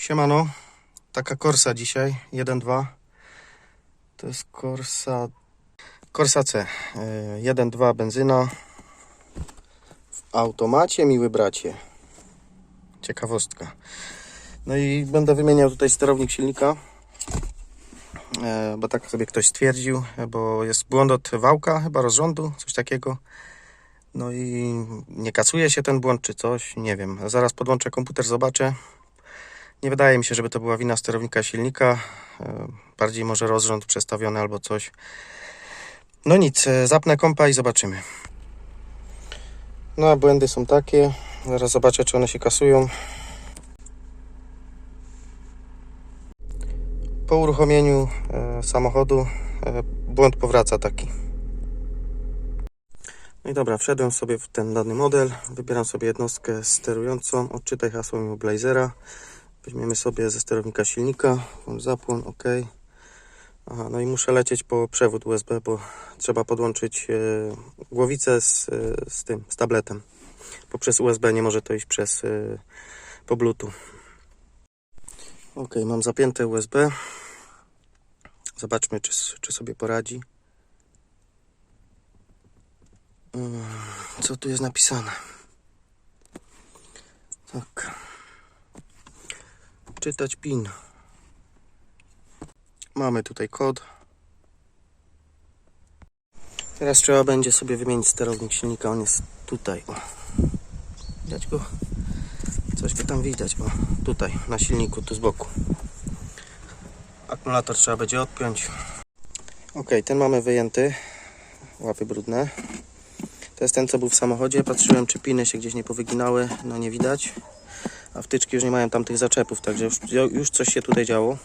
Siemano, taka Corsa dzisiaj, 1.2. To jest Corsa, Corsa C, e, 1.2 benzyna w automacie, miły bracie. Ciekawostka. No i będę wymieniał tutaj sterownik silnika, e, bo tak sobie ktoś stwierdził, e, bo jest błąd od wałka, chyba rozrządu, coś takiego. No i nie kasuje się ten błąd czy coś, nie wiem. Zaraz podłączę komputer, zobaczę. Nie wydaje mi się, żeby to była wina sterownika silnika. E, Bardziej może rozrząd przestawiony albo coś. No nic, e, zapnę kompa i zobaczymy. No a błędy są takie. Zaraz zobaczę, czy one się kasują. Po uruchomieniu e, samochodu błąd powraca taki. No i dobra, wszedłem sobie w ten dany model. Wybieram sobie jednostkę sterującą. Odczytaj hasło Immobilizera. Weźmiemy sobie ze sterownika silnika. Włącz zapłon, OK. Aha, no i muszę lecieć po przewód USB, bo trzeba podłączyć e, głowicę z, e, z tym, z tabletem. Bo przez USB nie może to iść przez e, po Bluetooth. OK, mam zapięte USB. Zobaczmy, czy, czy sobie poradzi. Co tu jest napisane? Tak. Czytać PIN. Mamy tutaj kod. Teraz trzeba będzie sobie wymienić sterownik silnika. On jest tutaj. O. Widać go? Coś go tam widać, bo tutaj na silniku, tu z boku. Akumulator trzeba będzie odpiąć. Ok, ten mamy wyjęty. Łapy brudne. To jest ten, co był w samochodzie. Patrzyłem, czy piny się gdzieś nie powyginały. No nie widać. A wtyczki już nie mają tamtych zaczepów, także już, już coś się tutaj działo.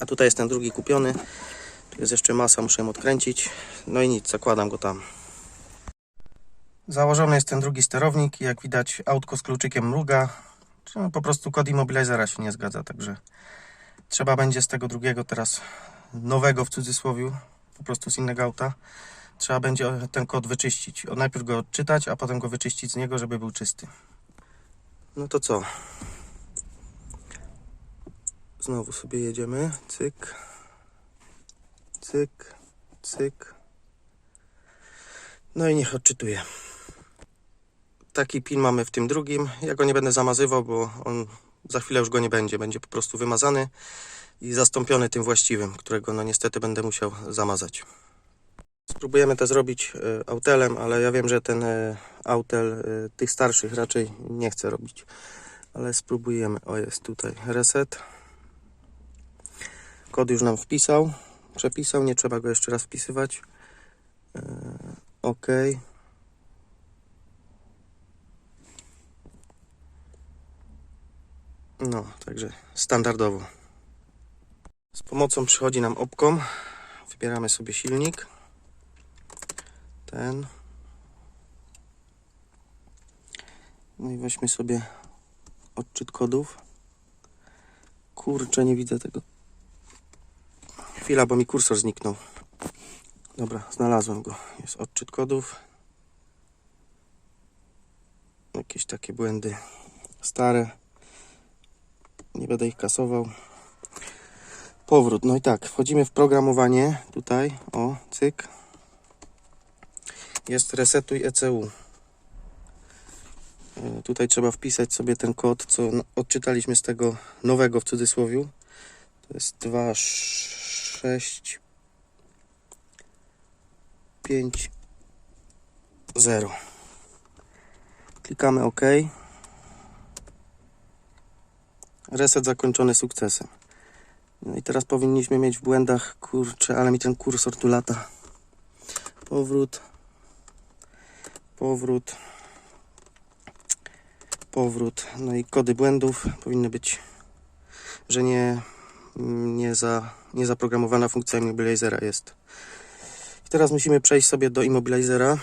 A tutaj jest ten drugi kupiony. Tu jest jeszcze masa, muszę ją odkręcić. No i nic, zakładam go tam. Założony jest ten drugi sterownik i jak widać autko z kluczykiem mruga. No, po prostu kod immobilizera się nie zgadza, także trzeba będzie z tego drugiego teraz nowego w cudzysłowie, po prostu z innego auta, trzeba będzie ten kod wyczyścić. Najpierw go odczytać, a potem go wyczyścić z niego, żeby był czysty. No to co? Znowu sobie jedziemy. Cyk. Cyk. Cyk. No i niech odczytuje. Taki pin mamy w tym drugim. Ja go nie będę zamazywał, bo on za chwilę już go nie będzie. Będzie po prostu wymazany i zastąpiony tym właściwym, którego no niestety będę musiał zamazać. Spróbujemy to zrobić e, autelem, ale ja wiem, że ten e, autel e, tych starszych raczej nie chce robić. Ale spróbujemy. O, jest tutaj reset. Kod już nam wpisał, przepisał, nie trzeba go jeszcze raz wpisywać. OK. No, także standardowo. Z pomocą przychodzi nam opkom. Wybieramy sobie silnik. Ten. No i weźmy sobie odczyt kodów. Kurczę, nie widzę tego. Chwila, bo mi kursor zniknął. Dobra, znalazłem go. Jest odczyt kodów. Jakieś takie błędy stare. Nie będę ich kasował. Powrót. No i tak, wchodzimy w programowanie. Tutaj, o, cyk. Jest resetuj ECU. E, Tutaj trzeba wpisać sobie ten kod, co odczytaliśmy z tego nowego w cudzysłowie. To jest 2, 6, 5, 0. Klikamy OK. Reset zakończony sukcesem. No i teraz powinniśmy mieć w błędach, kurczę, ale mi ten kursor tu lata. Powrót. Powrót. Powrót. No i kody błędów powinny być, że nie, nie, za, nie zaprogramowana funkcja immobilizera jest. I teraz musimy przejść sobie do immobilizera.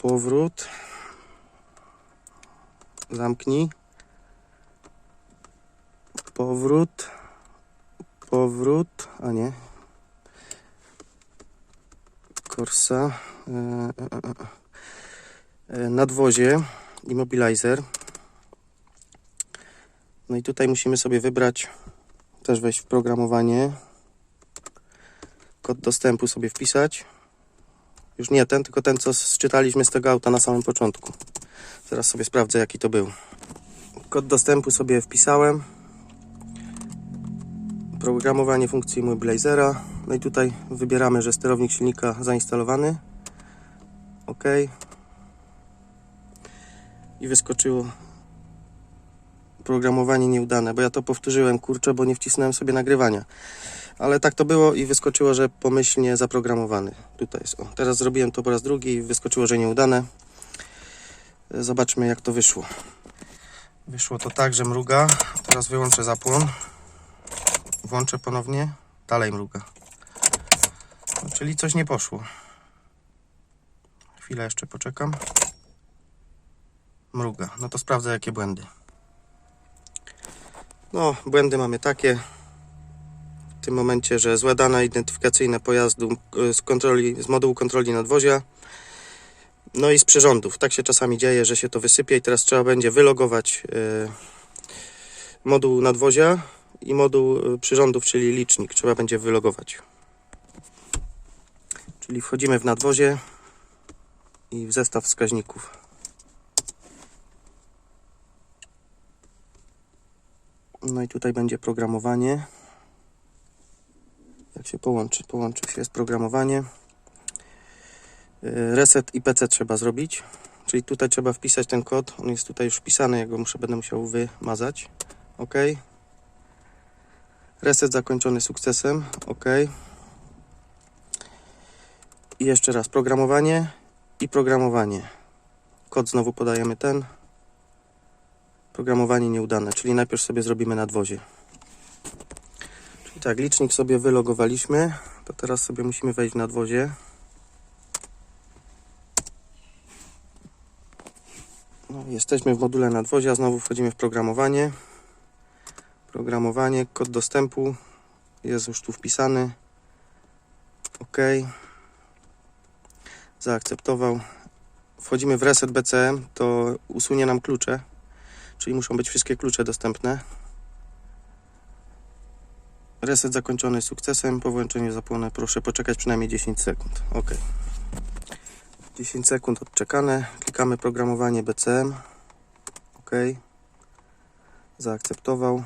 Powrót. Zamknij. Powrót. Powrót. A nie. Corsa. E, e, e, e. Nadwozie. Immobilizer. No i tutaj musimy sobie wybrać, też wejść w programowanie, kod dostępu sobie wpisać. Już nie ten, tylko ten, co sczytaliśmy z tego auta na samym początku. Zaraz sobie sprawdzę, jaki to był. Kod dostępu sobie wpisałem. Programowanie funkcji Mobilizera. No i tutaj wybieramy, że sterownik silnika zainstalowany. OK. I wyskoczyło programowanie nieudane, bo ja to powtórzyłem, kurczę, bo nie wcisnąłem sobie nagrywania. Ale tak to było i wyskoczyło, że pomyślnie zaprogramowany. Tutaj jest. O, teraz zrobiłem to po raz drugi i wyskoczyło, że nieudane. Zobaczmy, jak to wyszło. Wyszło to tak, że mruga. Teraz wyłączę zapłon. Włączę ponownie. Dalej mruga. No, czyli coś nie poszło. Chwilę jeszcze poczekam. Mruga. No to sprawdzę, jakie błędy. No, błędy mamy takie. W tym momencie, że złe dane identyfikacyjne pojazdu y, z, kontroli, z modułu kontroli nadwozia. No i z przyrządów. Tak się czasami dzieje, że się to wysypie i teraz trzeba będzie wylogować y, moduł nadwozia i moduł y, przyrządów, czyli licznik. Trzeba będzie wylogować. Czyli wchodzimy w nadwozie i w zestaw wskaźników. No i tutaj będzie programowanie. Jak się połączy? Połączy się jest programowanie. Yy, Reset i PC trzeba zrobić. Czyli tutaj trzeba wpisać ten kod. On jest tutaj już wpisany, ja go muszę, będę musiał wymazać. OK. Reset zakończony sukcesem. OK. I jeszcze raz programowanie i programowanie. Kod znowu podajemy ten. Programowanie nieudane, czyli najpierw sobie zrobimy nadwozie. Czyli tak, licznik sobie wylogowaliśmy. To teraz sobie musimy wejść w nadwozie. No, jesteśmy w module nadwozia, znowu wchodzimy w programowanie. Programowanie, kod dostępu jest już tu wpisany. OK. Zaakceptował. Wchodzimy w reset BCM, to usunie nam klucze, czyli muszą być wszystkie klucze dostępne. Reset zakończony sukcesem. Po włączeniu zapłonę proszę poczekać przynajmniej 10 sekund. OK. 10 sekund odczekane. Klikamy programowanie BCM. OK. Zaakceptował.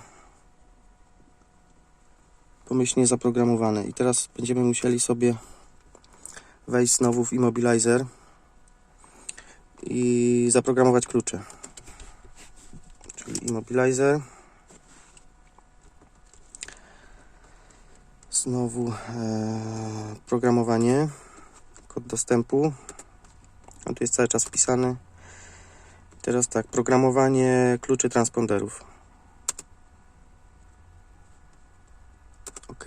Pomyślnie zaprogramowane. I teraz będziemy musieli sobie wejść znowu w Immobilizer i zaprogramować klucze. Czyli Immobilizer. Znowu e, programowanie, kod dostępu. On tu jest cały czas wpisany. Teraz tak, programowanie kluczy transponderów. OK.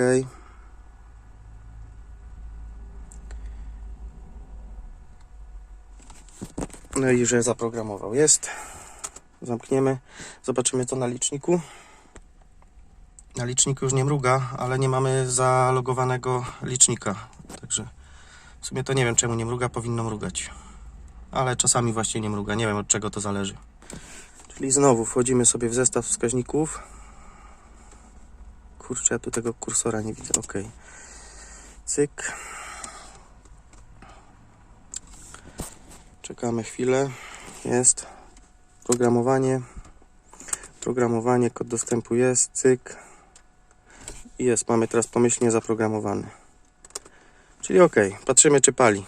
No i że zaprogramował. Jest. Zamkniemy. Zobaczymy to na liczniku. Na liczniku już nie mruga, ale nie mamy zalogowanego licznika. Także w sumie to nie wiem czemu nie mruga, powinno mrugać. Ale czasami właśnie nie mruga, nie wiem od czego to zależy. Czyli znowu wchodzimy sobie w zestaw wskaźników. Kurczę, ja tu tego kursora nie widzę. Ok. Cyk. Czekamy chwilę. Jest. Programowanie. Programowanie, kod dostępu jest. Cyk. Jest. Mamy teraz pomyślnie zaprogramowany. Czyli ok. Patrzymy, czy pali.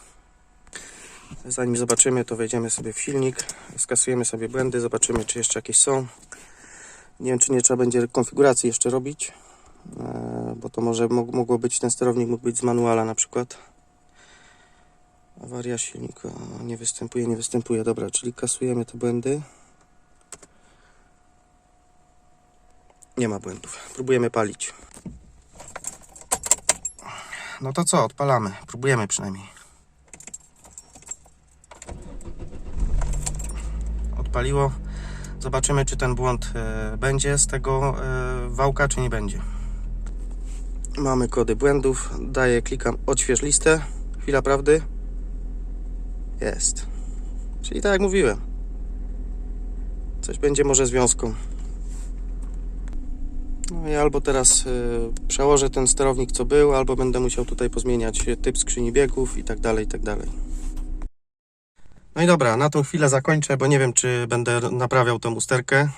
Zanim zobaczymy, to wejdziemy sobie w silnik. Skasujemy sobie błędy. Zobaczymy, czy jeszcze jakieś są. Nie wiem, czy nie trzeba będzie konfiguracji jeszcze robić. E, Bo to może mog- mogło być, ten sterownik mógł być z manuala na przykład. Awaria silnika nie występuje, nie występuje. Dobra, czyli kasujemy te błędy. Nie ma błędów. Próbujemy palić. No to co, odpalamy. Próbujemy przynajmniej. Odpaliło. Zobaczymy, czy ten błąd e, będzie z tego e, wałka, czy nie będzie. Mamy kody błędów. Daję, klikam odśwież listę. Chwila prawdy. Jest. Czyli tak jak mówiłem. Coś będzie może związką. No i albo teraz y, przełożę ten sterownik co był, albo będę musiał tutaj pozmieniać typ skrzyni biegów i tak dalej, i tak dalej. No i dobra, na tą chwilę zakończę, bo nie wiem czy będę naprawiał tą usterkę,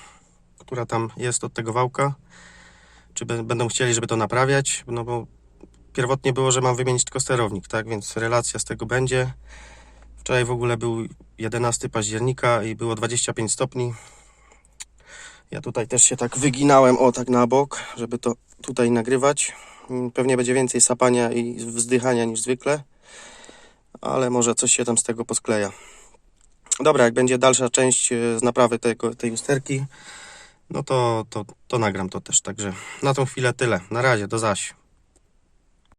która tam jest od tego wałka. Czy będą chcieli, żeby to naprawiać, no bo pierwotnie było, że mam wymienić tylko sterownik, tak? Więc relacja z tego będzie. Wczoraj w ogóle był 11 października i było 25 stopni. Ja tutaj też się tak wyginałem, o tak na bok, żeby to tutaj nagrywać. Mm, Pewnie będzie więcej sapania i wzdychania niż zwykle, ale może coś się tam z tego poskleja. Dobra, jak będzie dalsza część e, z naprawy tego, tej usterki, no to, to, to nagram to też. Także na tą chwilę tyle. Na razie, do zaś.